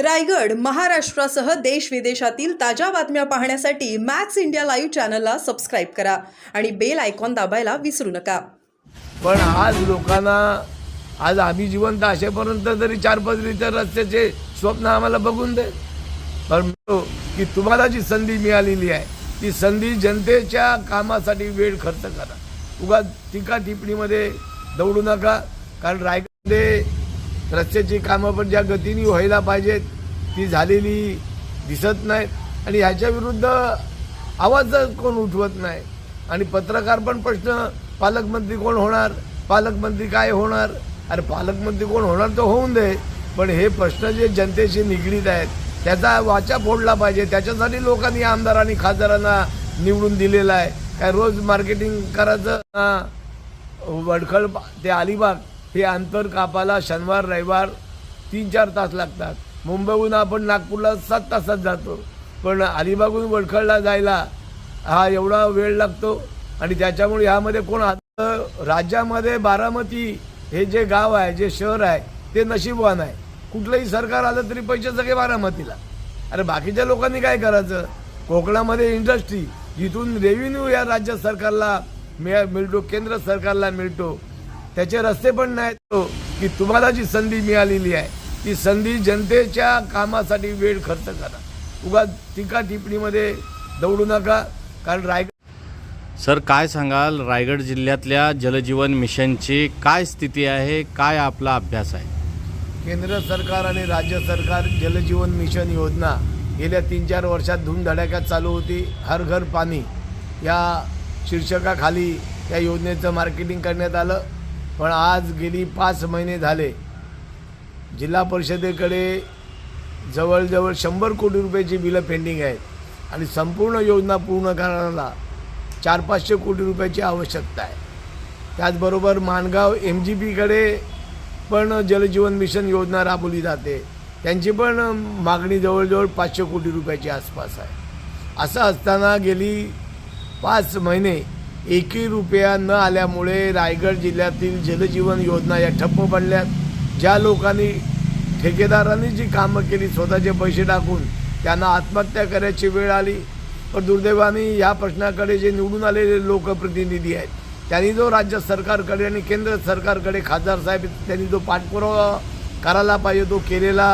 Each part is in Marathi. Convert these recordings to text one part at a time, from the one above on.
रायगड महाराष्ट्रासह देश विदेशातील ताज्या बातम्या पाहण्यासाठी मॅक्स इंडिया लाईव्ह चॅनलला सबस्क्राईब करा आणि बेल आयकॉन दाबायला विसरू नका. पण आज लोकांना आज आम्ही जिवंत असेपर्यंत तरी चार पदरीच्या रस्त्याचे स्वप्न आम्हाला बघून दे. पण की तुम्हाला जी संधी मिळालेली आहे ती संधी जनतेच्या कामासाठी वेळ खर्च करा. उगा टीका टिप्पणीमध्ये दौडू नका. कारण रायगडमध्ये रस्त्याची कामं पण ज्या गतीने व्हायला पाहिजेत ती झालेली दिसत नाहीत. आणि ह्याच्या विरुद्ध आवाज कोण उठवत नाही. आणि पत्रकार पण प्रश्न पालकमंत्री कोण होणार? पालकमंत्री काय होणार? अरे पालकमंत्री कोण होणार तर होऊन दे पण हे प्रश्न जे जनतेशी निगडीत आहेत त्याचा वाचा फोडला पाहिजे. त्याच्यासाठी लोकांनी आमदार आणि खासदारांना निवडून दिलेला आहे. काय रोज मार्केटिंग करायचं वडखळ ते अलिबाग. हे अंतर कापायला शनिवार रविवार तीन चार तास लागतात. मुंबईहून आपण नागपूरला सात तासात जातो. पण अलिबागहून वडखळला जायला हा एवढा वेळ लागतो आणि त्याच्यामुळे ह्यामध्ये कोण राज्यामध्ये बारामती हे जे गाव आहे जे शहर आहे ते नशीबवान आहे. कुठलंही सरकार आलं तरी पैसे सगळे बारामतीला. अरे बाकीच्या लोकांनी काय करायचं? कोकणामध्ये इंडस्ट्री जिथून रेव्हेन्यू या राज्य सरकारला मिळतो केंद्र सरकारला मिळतो. त्याचे रस्ते पण नाहीत. तो की तुम्हाला जी संधी मिळालेली आहे ती संधी जनतेच्या कामासाठी वेळ खर्च करा. उगा टीका टिप्पणीमध्ये दौडू नका कारण रायगड सर काय सांगाल? रायगड जिल्ह्यातल्या जलजीवन मिशनची काय स्थिती आहे? काय आपला अभ्यास आहे? केंद्र सरकार आणि राज्य सरकार जलजीवन मिशन योजना गेल्या तीन चार वर्षात धूमधडाक्यात चालू होती. हर घर पाणी. या शीर्षकाखाली या योजनेचं मार्केटिंग करण्यात आलं. पण आज गेली पाच महिने झाले. जिल्हा परिषदेकडे जवळजवळ शंभर कोटी रुपयाची बिलं पेंडिंग आहेत. आणि संपूर्ण योजना पूर्ण करायला चार पाचशे कोटी रुपयाची आवश्यकता आहे. त्याचबरोबर माणगाव एम जी पीकडे पण जलजीवन मिशन योजना राबवली जाते. त्यांची पण मागणी जवळजवळ पाचशे कोटी रुपयाची आसपास आहे. असं असताना गेली पाच महिने एकही रुपया न आल्यामुळे रायगड जिल्ह्यातील जलजीवन योजना या ठप्प पडल्यात ज्या लोकांनी ठेकेदारांनी जी कामं केली स्वतःचे पैसे टाकून त्यांना आत्महत्या करायची वेळ आली. पण दुर्दैवाने या प्रश्नाकडे जे निवडून आलेले लोकप्रतिनिधी आहेत त्यांनी जो राज्य सरकारकडे आणि केंद्र सरकारकडे खासदार साहेब त्यांनी जो पाठपुरावा करायला पाहिजे तो केलेला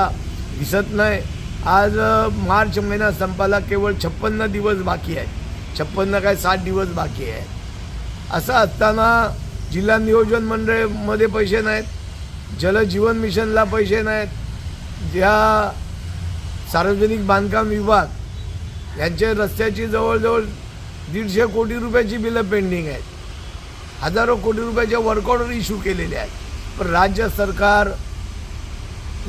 दिसत नाही. आज मार्च महिना संपायला केवळ छप्पन्न दिवस बाकी आहेत. छप्पन्न काय साठ दिवस बाकी आहे असं असताना जिल्हा नियोजन मंडळमध्ये पैसे नाहीत जलजीवन मिशनला पैसे नाहीत ज्या सार्वजनिक बांधकाम विभाग यांचे रस्त्याची जवळजवळ दीडशे कोटी रुपयाची बिलं पेंडिंग आहेत. हजारो कोटी रुपयाचे वर्क इश्यू केलेले आहेत. पण राज्य सरकार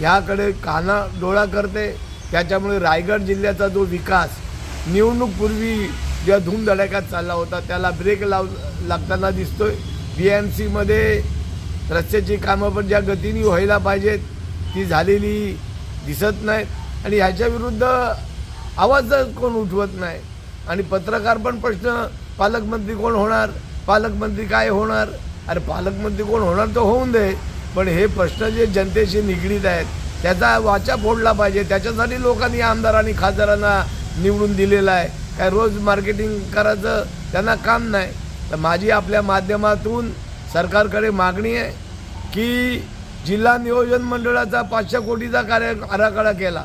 याकडे काना डोळा करते. त्याच्यामुळे रायगड जिल्ह्याचा जो विकास निवडणूकपूर्वी ज्या धूमधडाक्यात चालला होता त्याला ब्रेक लाव लागताना दिसतोय. बी एम सीमध्ये रस्त्याची कामं पण ज्या गतीने व्हायला पाहिजेत ती झालेली दिसत नाहीत. आणि ह्याच्या विरुद्ध आवाज कोण उठवत नाही आणि पत्रकार पण प्रश्न पालकमंत्री कोण होणार पालकमंत्री काय होणार अरे पालकमंत्री कोण होणार तर होऊन दे पण हे प्रश्न जे जनतेशी निगडीत आहेत त्याचा वाचा फोडला पाहिजे. त्याच्यासाठी लोकांनी आमदारांनी खासदारांना निवडून दिलेला आहे. काय रोज मार्केटिंग करायचं त्यांना काम नाही. तर माझी आपल्या माध्यमातून सरकारकडे मागणी आहे की जिल्हा नियोजन मंडळाचा पाचशे कोटीचा कार्य आराखडा केला.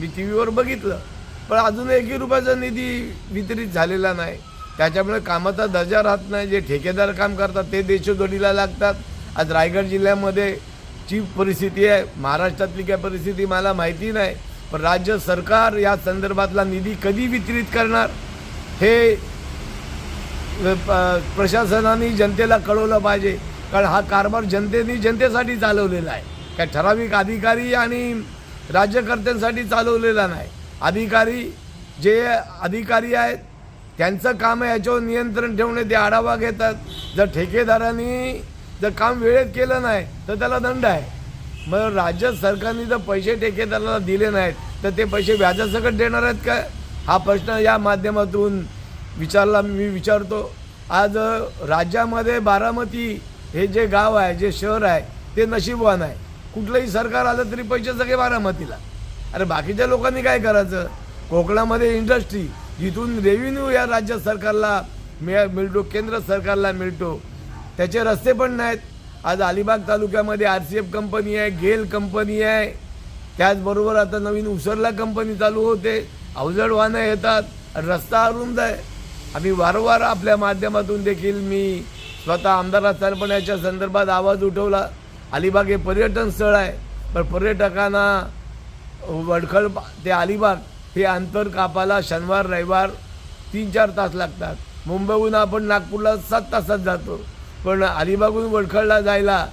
मी टी व्हीवर बघितलं. पण अजून एकही रुपयाचा निधी वितरित झालेला नाही. त्याच्यामुळे कामाचा दर्जा राहत नाही. जे ठेकेदार काम करतात ते देशोधडीला लागतात. आज रायगड जिल्ह्यामध्ये जी परिस्थिती आहे महाराष्ट्रातली काय परिस्थिती मला माहिती नाही. पण राज्य सरकार या संदर्भातला निधी कधी वितरित करणार हे प- प्रशासनाने जनतेला कळवलं पाहिजे. कारण हा कारभार जनतेने जनतेसाठी चालवलेला आहे. काय ठराविक अधिकारी आणि राज्यकर्त्यांसाठी चालवलेला नाही. अधिकारी जे अधिकारी आहेत त्यांचं काम आहे याच्यावर नियंत्रण ठेवणे ते आढावा घेतात. जर ठेकेदारांनी जर काम वेळेत केलं नाही तर त्याला दंड आहे. मग राज्य सरकारने जर पैसे ठेकेदाराला दिले नाहीत. तर ते पैसे व्याजासकट देणार आहेत काय हा प्रश्न या माध्यमातून विचारला मी विचारतो. आज राज्यामध्ये बारामती हे जे गाव आहे जे शहर आहे ते नशीबवान आहे. कुठलंही सरकार आलं तरी पैसे सगळे बारामतीला. अरे बाकीच्या लोकांनी काय करायचं? कोकणामध्ये इंडस्ट्री जिथून रेव्हेन्यू या राज्य सरकारला मिळ मिळतो केंद्र सरकारला मिळतो. त्याचे रस्ते पण नाहीत. आज अलिबाग तालुक्यामध्ये आर सी एफ कंपनी आहे गेल कंपनी आहे. त्याचबरोबर आता नवीन उसरला कंपनी चालू होते. अवजड वाहनं येतात आणि रस्ता अरुंद आहे. आम्ही वारंवार आपल्या माध्यमातून देखील मी स्वतः आमदार पण संदर्भात आवाज उठवला. अलिबाग हे पर्यटन स्थळ आहे पण पर्यटकांना वडखळ ते अलिबाग हे अंतर कापाला शनिवार रविवार तीन चार तास लागतात. मुंबईहून आपण नागपूरला सात तासात जातो. पण अलिबागहून वडखळला जायला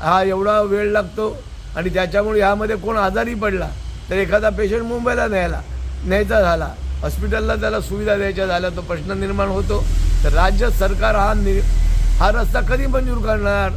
हा एवढा वेळ लागतो आणि त्याच्यामुळे ह्यामध्ये कोण आजारी पडला तर एखादा पेशंट मुंबईला न्यायला न्यायचा झाला. हॉस्पिटलला त्याला सुविधा द्यायच्या झाल्या तो प्रश्न निर्माण होतो. तर राज्य सरकार हा नि हा रस्ता कधी मंजूर करणार?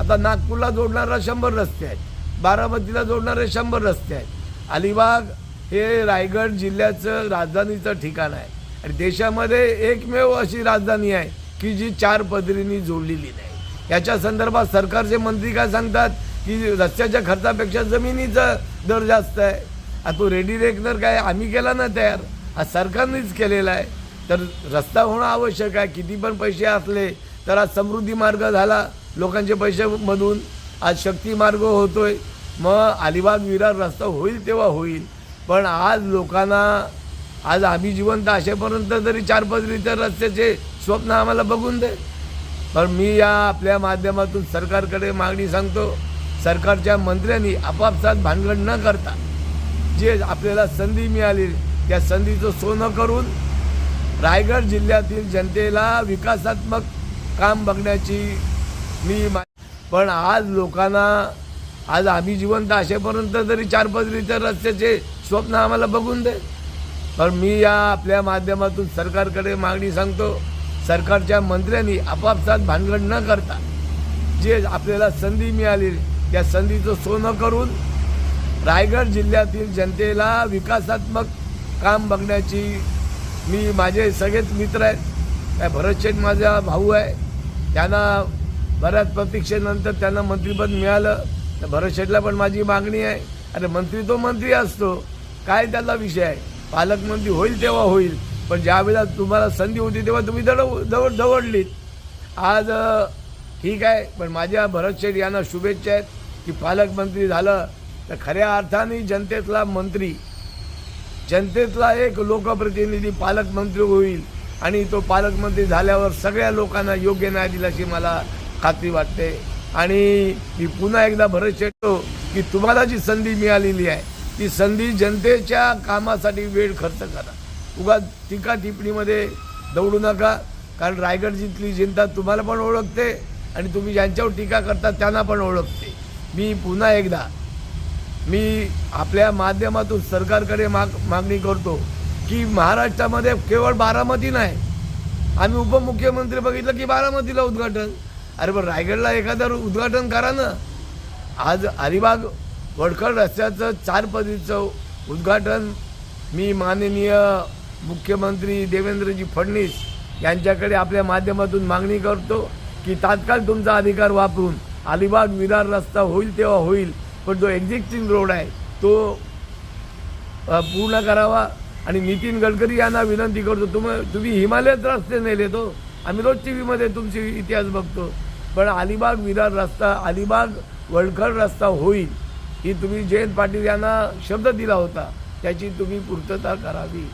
आता नागपूरला जोडणारा शंभर रस्ते आहेत. बारामतीला जोडणारे शंभर रस्ते आहेत. अलिबाग हे रायगड जिल्ह्याचं राजधानीचं ठिकाण आहे. आणि देशामध्ये एकमेव अशी राजधानी आहे. की जी चार पदरींनी जोडलेली नाही. याच्या संदर्भात सरकारचे मंत्री काय सांगतात की रस्त्याच्या खर्चापेक्षा जमिनीचा दर जास्त आहे. आता तो रेडी रेकनर काय? आम्ही केला ना तयार. हा सरकारनेच केलेला आहे. तर रस्ता होणं आवश्यक आहे. किती पण पैसे असले तर आज समृद्धी मार्ग झाला लोकांचे पैशामधून आज शक्ती मार्ग होतोय. मग अलिबाग विरार रस्ता होईल तेव्हा होईल. पण आज लोकांना आज आम्ही जिवंत असेपर्यंत तरी चार पदरी तर रस्त्याचे स्वप्न आम्हाला बघून दे. पण मी या आपल्या माध्यमातून सरकारकडे मागणी सांगतो सरकारच्या मंत्र्यांनी आपापसात भानगड न करता जे आपल्याला संधी मिळाली त्या संधीचं सोनं करून रायगड जिल्ह्यातील जनतेला विकासात्मक काम बघण्याची मी मा- पण आज लोकांना आज आम्ही जिवंत असेपर्यंत तरी चार पदरीच्या रस्त्याचे स्वप्न आम्हाला बघून दे. पण मी या आपल्या माध्यमातून सरकारकडे मागणी सांगतो सरकारच्या मंत्र्यांनी आपापसात भानगड न करता जे आपल्याला संधी मिळाली त्या संधीचं सोनं करून रायगड जिल्ह्यातील जनतेला विकासात्मक काम बघण्याची मी माझे सगळेच मित्र आहेत. काय भरतशेठ माझा भाऊ आहे. त्यांना बऱ्याच प्रतीक्षेनंतर त्यांना मंत्रीपद मिळालं. तर भरतशेठला पण माझी मागणी आहे. अरे मंत्री तो मंत्री असतो. काय त्याला विषय आहे? पालकमंत्री होईल तेव्हा होईल. पण ज्यावेळेला तुम्हाला संधी होती तेव्हा तुम्ही दडव दवड दवडलीत. आज ठीक आहे पण माझ्या भरत शेठ यांना शुभेच्छा आहेत की पालकमंत्री झालं तर खऱ्या अर्थाने जनतेतला मंत्री जनतेतला एक लोकप्रतिनिधी पालकमंत्री होईल आणि तो पालकमंत्री झाल्यावर सगळ्या लोकांना योग्य न्याय दिला अशी मला खात्री वाटते. आणि मी पुन्हा एकदा भरत शेटतो की तुम्हाला जी संधी मिळालेली आहे ती संधी जनतेच्या कामासाठी वेळ खर्च करा. उगा टीका टिप्पणीमध्ये दौडू नका कारण रायगड जिथली जनता तुम्हाला पण ओळखते आणि तुम्ही ज्यांच्यावर टीका करता त्यांना पण ओळखते. मी पुन्हा एकदा मी आपल्या माध्यमातून सरकारकडे माग मागणी करतो की महाराष्ट्रामध्ये केवळ बारामती नाही. आम्ही उपमुख्यमंत्री बघितलं की बारामतीला उद्घाटन. अरे पण रायगडला एखादं उद्घाटन करा ना. आज अलिबाग वडखड रस्त्याचं चार पदीचं उद्घाटन मी माननीय मुख्यमंत्री देवेंद्रजी फडणवीस यांच्याकडे आपल्या माध्यमातून मागणी करतो की तात्काळ तुमचा अधिकार वापरून अलिबाग विरार रस्ता होईल तेव्हा होईल पण जो एक्झिस्टिंग रोड आहे तो पूर्ण करावा. आणि नितीन गडकरी यांना विनंती करतो तुम्ही तुम्ही हिमालयात रस्ते नेले तो आम्ही रोज टी व्हीमध्ये तुमची इतिहास बघतो. पण अलिबाग विरार रस्ता अलिबाग वडखड रस्ता होईल ही तुम्ही जयंत पाटील यांना शब्द दिला होता. त्याची तुम्ही पूर्तता करावी.